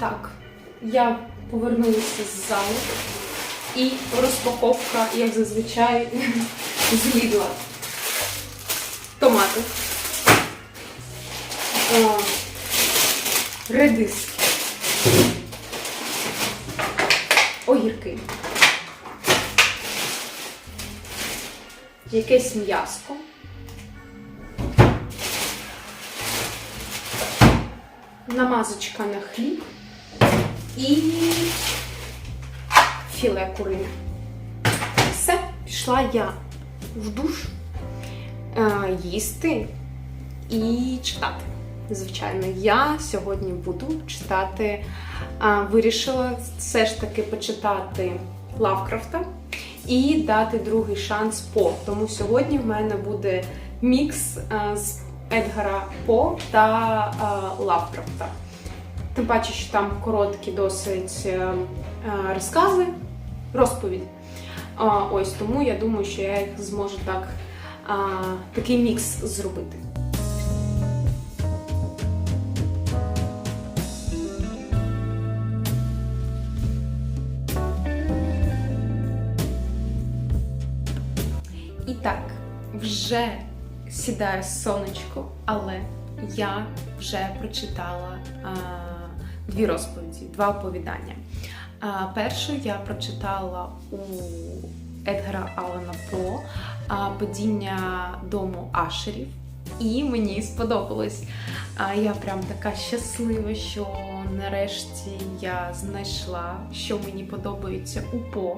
Так, я повернулася з залу і розпаковка, як зазвичай, з Лідла. Томати. О, редиски. Огірки. Якесь м'яско. Намазочка на хліб і філе курине. Все, пішла я в душ е, їсти і читати. Звичайно, я сьогодні буду читати. А, вирішила все ж таки почитати Лавкрафта і дати другий шанс По. Тому сьогодні в мене буде мікс а, з Едгара По та а, Лавкрафта. Тим паче, що там короткі досить е, е, розкази, розповідь. Ось тому я думаю, що я їх зможу так, такий мікс зробити. І так, вже сідає сонечко, але я вже прочитала а, дві розповіді, два оповідання. Першу я прочитала у Едгара Алана По Падіння дому Ашерів. І мені сподобалось. Я прям така щаслива, що нарешті я знайшла, що мені подобається у По.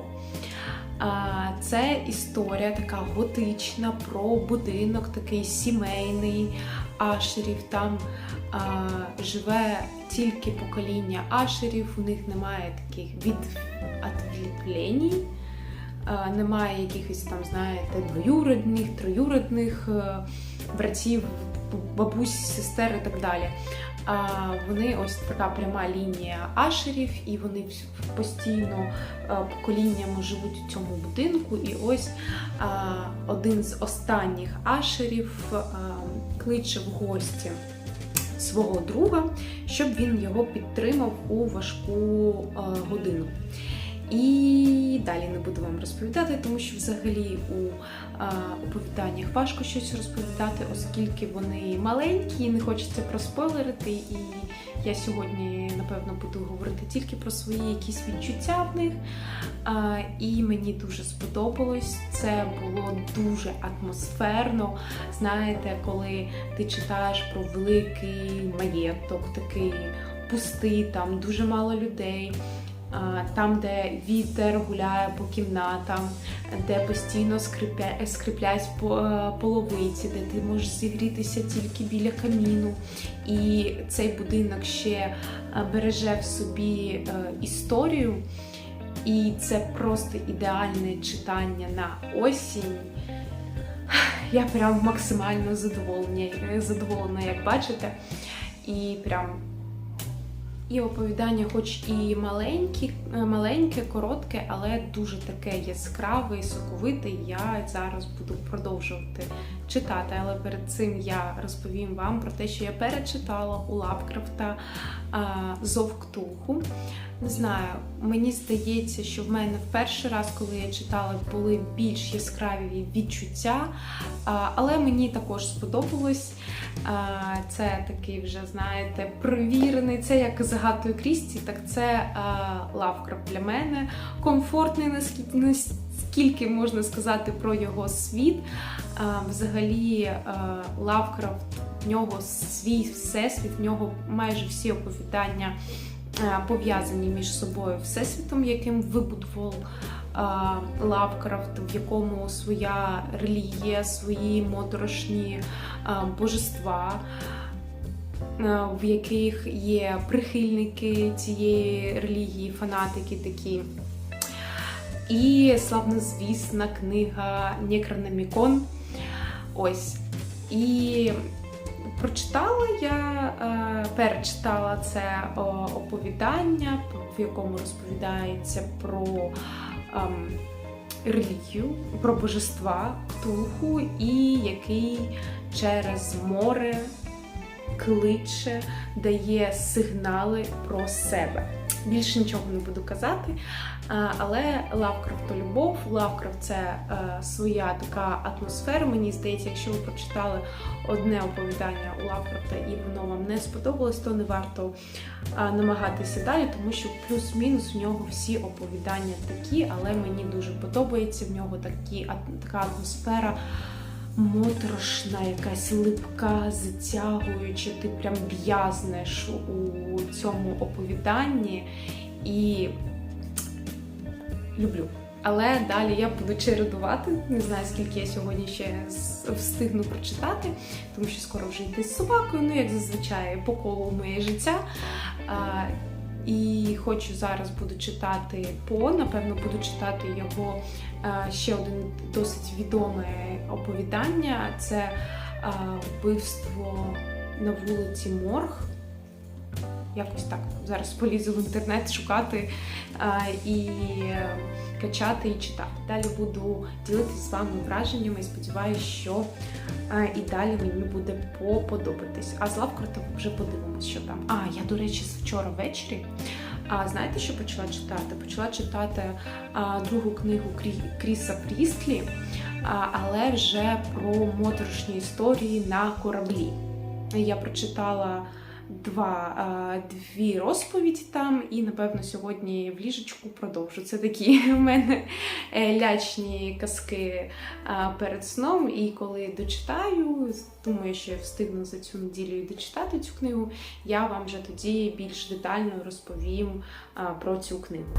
Це історія така готична про будинок, такий сімейний ашерів. Там а, живе тільки покоління ашерів, у них немає таких від немає якихось там, знаєте, двоюродних, троюродних е, братів, бабусь, сестер і так далі. Вони ось така пряма лінія ашерів, і вони постійно е, поколіннями живуть у цьому будинку. І ось один з останніх ашерів кличе в гості свого друга, щоб він його підтримав у важку годину. І далі не буду вам розповідати, тому що взагалі у оповіданнях важко щось розповідати, оскільки вони маленькі, і не хочеться проспойлерити. І я сьогодні, напевно, буду говорити тільки про свої якісь відчуття в них. І мені дуже сподобалось. Це було дуже атмосферно. Знаєте, коли ти читаєш про великий маєток, такий пустий, там дуже мало людей. Там, де вітер гуляє по кімнатам, де постійно скрипя... скріплять по- е, половиці, де ти можеш зігрітися тільки біля каміну. І цей будинок ще е, береже в собі е, історію. І це просто ідеальне читання на осінь. Я прям максимально задоволена, задоволена, як бачите. І прям і оповідання, хоч і маленькі, е, маленьке, коротке, але дуже таке яскраве і соковите. Я зараз буду продовжувати читати. Але перед цим я розповім вам про те, що я перечитала у Лавкрафта а, Зов Ктулху. Не знаю, мені здається, що в мене в перший раз, коли я читала, були більш яскраві відчуття, але мені також сподобалось. Це такий вже, знаєте, провірений. Це як з Крісті, так це Лавкрафт для мене. Комфортний, наскільки, можна сказати про його світ. Взагалі, Лавкрафт, в нього свій всесвіт, в нього майже всі оповідання пов'язані між собою всесвітом, яким вибудував е, Лавкрафт, в якому своя релігія, свої моторошні е, божества, е, в яких є прихильники цієї релігії, фанатики такі. І славнозвісна книга Некрономікон. Ось. І прочитала я, е, перечитала це оповідання, в якому розповідається про ем, релігію, про божества Ктулху, і який через море кличе, дає сигнали про себе. Більше нічого не буду казати. Але Лавкрафт то любов, Лавкрафт це е, своя така атмосфера. Мені здається, якщо ви прочитали одне оповідання у Лавкрафта і воно вам не сподобалось, то не варто намагатися далі, тому що плюс-мінус в нього всі оповідання такі, але мені дуже подобається в нього такі, така атмосфера. Моторошна, якась липка, затягуюча, ти прям в'язнеш у цьому оповіданні і люблю. Але далі я буду чередувати. Не знаю, скільки я сьогодні ще встигну прочитати, тому що скоро вже йти з собакою, ну як зазвичай по колу моє життя. А, і хочу зараз буду читати по, напевно, буду читати його а, ще один досить відоме оповідання. Це а, вбивство на вулиці Морг. Якось так. Зараз полізу в інтернет шукати і качати і читати. Далі буду ділитися з вами враженнями і сподіваюся, що і далі мені буде поподобатись. А з Лавкрафтом вже подивимось, що там. А, я, до речі, вчора ввечері. А знаєте, що почала читати? Почала читати а, другу книгу Крі- Кріса Прістлі, а, але вже про моторошні історії на кораблі. Я прочитала два, дві розповіді там, і напевно сьогодні в ліжечку продовжу. Це такі в мене е, лячні казки перед сном. І коли дочитаю, думаю, що я встигну за цю неділю дочитати цю книгу, я вам вже тоді більш детально розповім про цю книгу.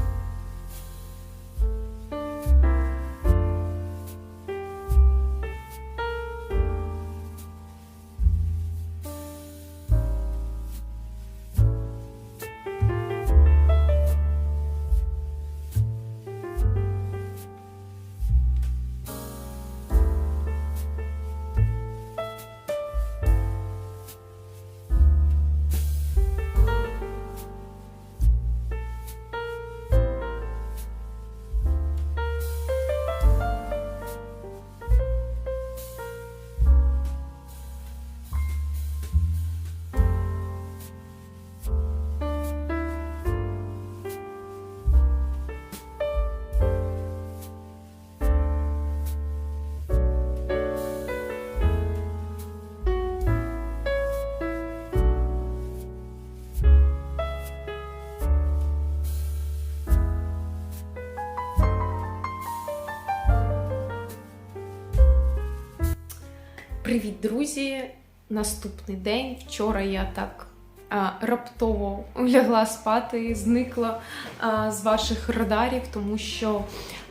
Привіт, друзі! Наступний день. Вчора я так а, раптово лягла спати, зникла а, з ваших радарів, тому що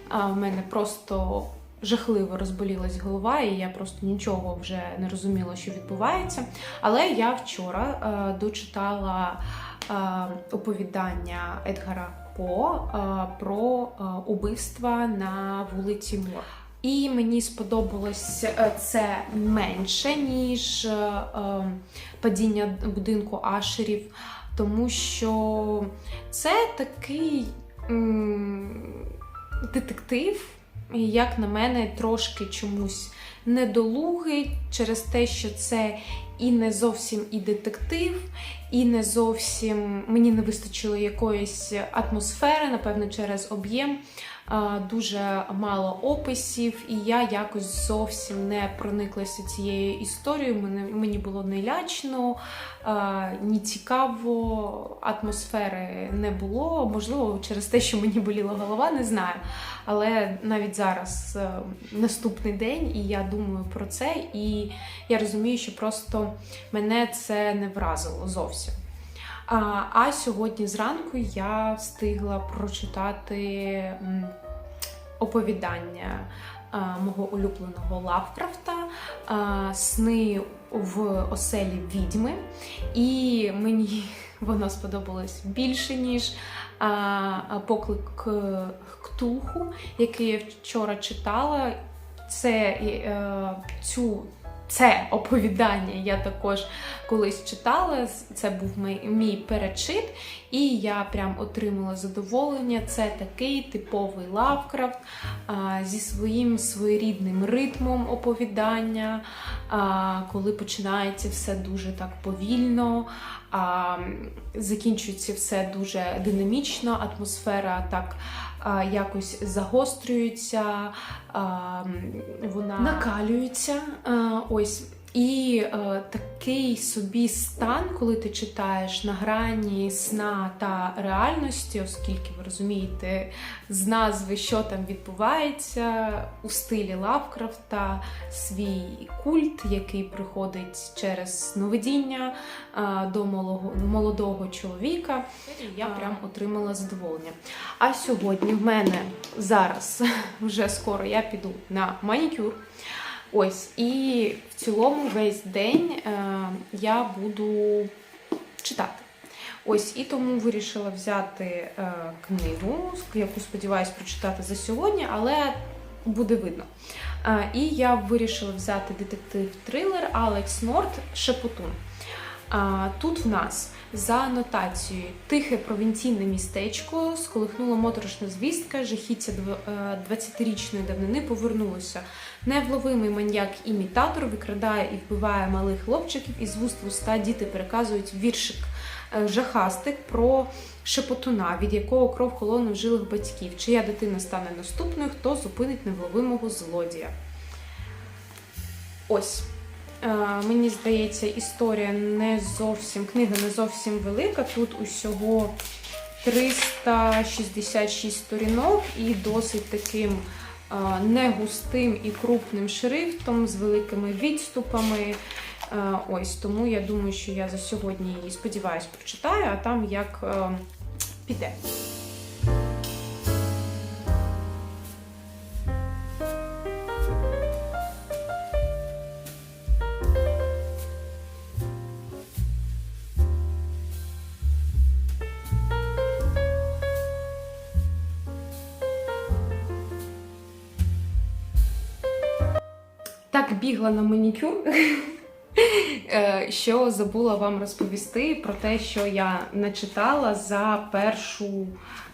а, в мене просто жахливо розболілась голова, і я просто нічого вже не розуміла, що відбувається. Але я вчора а, дочитала а, оповідання Едгара По а, про убивства на вулиці Мор. І мені сподобалось е, це менше, ніж е, е, падіння будинку Ашерів, тому що це такий детектив, як на мене, трошки чомусь недолугий через те, що це і не зовсім і детектив, і не зовсім мені не вистачило якоїсь атмосфери, напевно, через об'єм. А, Дуже мало описів, і я якось зовсім не прониклася цією історією. Мені, було не лячно, а, ні цікаво, атмосфери не було. Можливо, через те, що мені боліла голова, не знаю. Але навіть зараз е, наступний день, і я думаю про це, і я розумію, що просто мене це не вразило зовсім. А, сьогодні зранку я встигла прочитати оповідання а, мого улюбленого Лавкрафта а, Сни в оселі відьми. І мені воно сподобалось більше, ніж а, поклик е, Ктулху, який я вчора читала. Це е, цю. Це оповідання я також колись читала. Це був мій, мій перечит, і я прям отримала задоволення. Це такий типовий Лавкрафт а, зі своїм своєрідним ритмом оповідання, а, коли починається все дуже так повільно, а закінчується все дуже динамічно, атмосфера так якось загострюється, вона накалюється. Ось. І е, такий собі стан, коли ти читаєш на грані сна та реальності, оскільки ви розумієте з назви, що там відбувається у стилі Лавкрафта, свій культ, який приходить через сновидіння е, до молодого, молодого чоловіка. Я прям отримала задоволення. А сьогодні в мене зараз вже скоро я піду на манікюр. Ось, і в цілому весь день е, я буду читати. Ось, і тому вирішила взяти е, книгу, яку сподіваюся прочитати за сьогодні, але буде видно. Е, і я вирішила взяти детектив-трилер Алекс Норт Шепотун. Тут в нас за анотацією тихе провінційне містечко сколихнула моторошна звістка, жахіття 20-річної давнини повернулося. Невловимий маньяк-імітатор викрадає і вбиває малих хлопчиків, і з вуст в уста діти переказують віршик е, жахастик про шепотуна, від якого кров холоне в жилих батьків. Чия дитина стане наступною, хто зупинить невловимого злодія. Ось. Е, мені здається, історія не зовсім, книга не зовсім велика. Тут усього 366 сторінок і досить таким е, негустим і крупним шрифтом з великими відступами. Е, ось тому я думаю, що я за сьогодні її сподіваюсь прочитаю, а там як піде. Бігла на манікюр, е, що забула вам розповісти про те, що я начитала за першу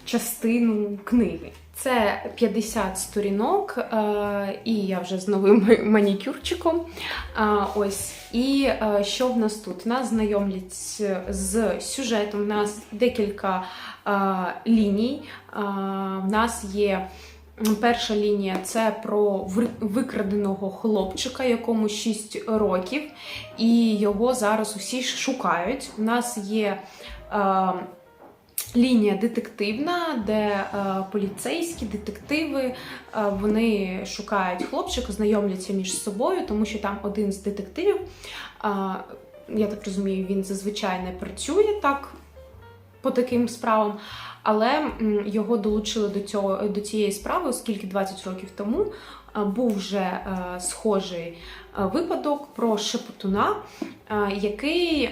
частину книги. Це 50 сторінок, е, і я вже з новим манікюрчиком. Ось, і е, що в нас тут? Нас знайомлять з сюжетом. У нас декілька ліній. В нас є Перша лінія це про викраденого хлопчика, якому 6 років, і його зараз усі шукають. У нас є е, лінія детективна, де е, поліцейські детективи е, вони шукають хлопчика, знайомляться між собою, тому що там один з детективів, е, я так розумію, він зазвичай не працює так по таким справам але його долучили до цього до цієї справи, оскільки 20 років тому був вже е, схожий е, випадок про шепотуна, е, який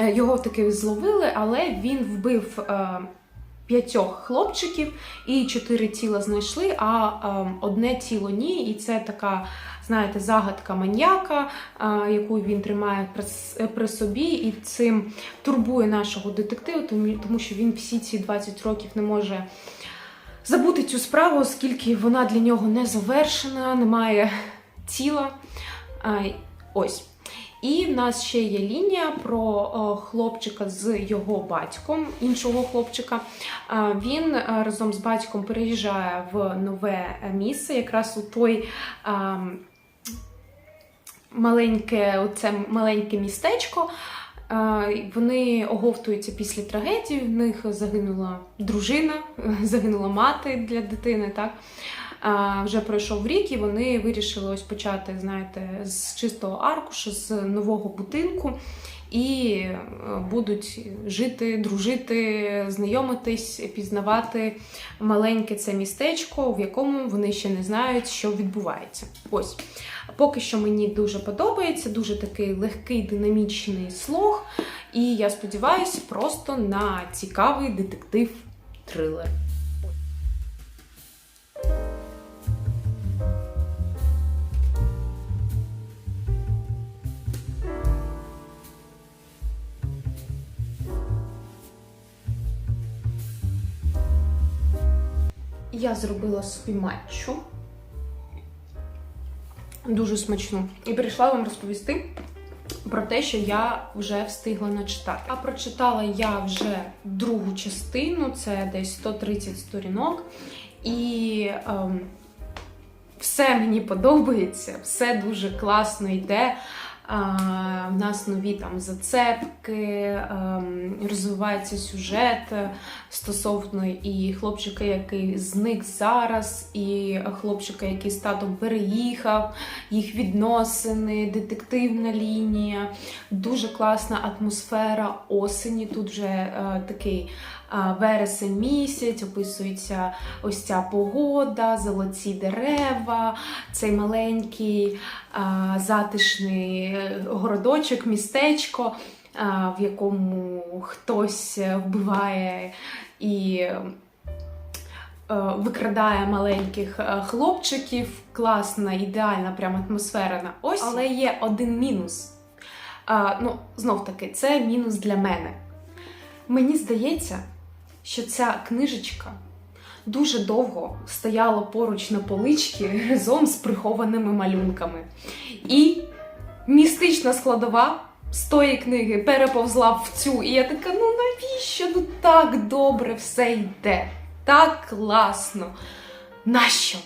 його таки зловили, але він вбив. П'ятьох хлопчиків і чотири тіла знайшли, а е, одне тіло ні. І це така знаєте, загадка маньяка, яку він тримає при собі, і цим турбує нашого детективу, тому що він всі ці 20 років не може забути цю справу, оскільки вона для нього не завершена, немає тіла. Ось. І в нас ще є лінія про хлопчика з його батьком, іншого хлопчика. Він разом з батьком переїжджає в нове місце, якраз у той маленьке, оце маленьке містечко. Вони оговтуються після трагедії. В них загинула дружина, загинула мати для дитини. Так вже пройшов рік, і вони вирішили ось почати, знаєте, з чистого аркуша, з нового будинку. І е, будуть жити, дружити, знайомитись, пізнавати маленьке це містечко, в якому вони ще не знають, що відбувається. Ось. Поки що мені дуже подобається, дуже такий легкий динамічний слог. І я сподіваюся, просто на цікавий детектив-трилер. Я зробила собі матчу. Дуже смачну. І прийшла вам розповісти про те, що я вже встигла начитати. А прочитала я вже другу частину, це десь 130 сторінок. І ем, все мені подобається, все дуже класно йде. В нас нові там зацепки, ем, розвивається сюжет стосовно і хлопчика, який зник зараз, і хлопчика, який з татом переїхав, їх відносини, детективна лінія, дуже класна атмосфера осені. Тут вже е, такий вересень місяць, описується ось ця погода, золоті дерева, цей маленький затишний е, городочок, містечко, в якому хтось вбиває і е, викрадає маленьких е, хлопчиків. Класна, ідеальна прям атмосфера на ось. Але є один мінус. А, ну, знов таки, це мінус для мене. Мені здається, що ця книжечка дуже довго стояла поруч на поличці разом з прихованими малюнками. І містична складова з тої книги переповзла в цю. І я така: ну навіщо? Ну так добре все йде, так класно. Нащо?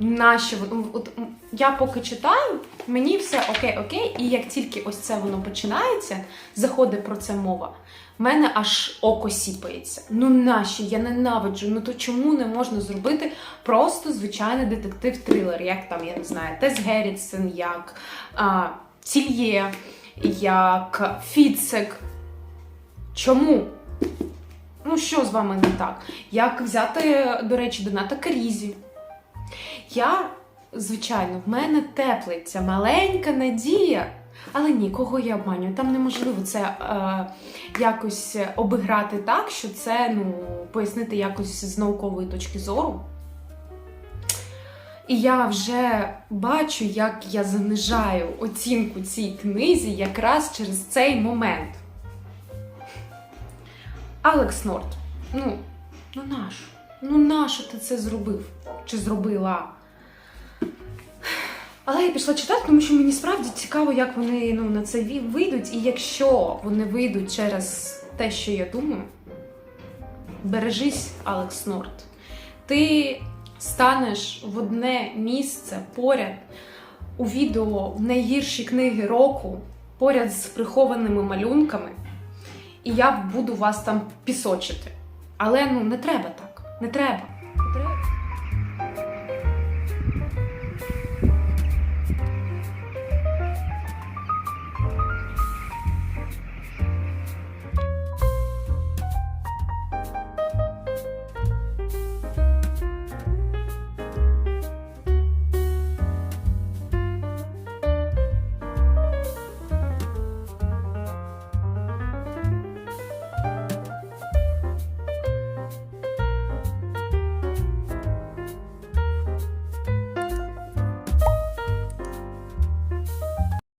Нащо? От, я поки читаю, мені все окей, окей, і як тільки ось це воно починається, заходить про це мова, в мене аж око сіпається. Ну нащо? Я ненавиджу. Ну то чому не можна зробити просто звичайний детектив-трилер, як там, я не знаю, Тес Геррітсен, як а, Тільє, як Фіцек. Чому? Ну, що з вами не так? Як взяти, до речі, Доната Карізі? Я, звичайно, в мене теплиться маленька надія, але ні, кого я обманюю. Там неможливо це е, якось обіграти так, що це ну, пояснити якось з наукової точки зору. І я вже бачу, як я занижаю оцінку цій книзі якраз через цей момент. Алекс Норт, ну, ну нащо? Ну нащо ти це зробив? Чи зробила? Але я пішла читати, тому що мені справді цікаво, як вони ну, на це вийдуть. І якщо вони вийдуть через те, що я думаю, бережись, Алекс Норт. Ти станеш в одне місце поряд у відео в найгірші книги року, поряд з прихованими малюнками, і я буду вас там пісочити. Але ну не треба так. Не треба. Не треба.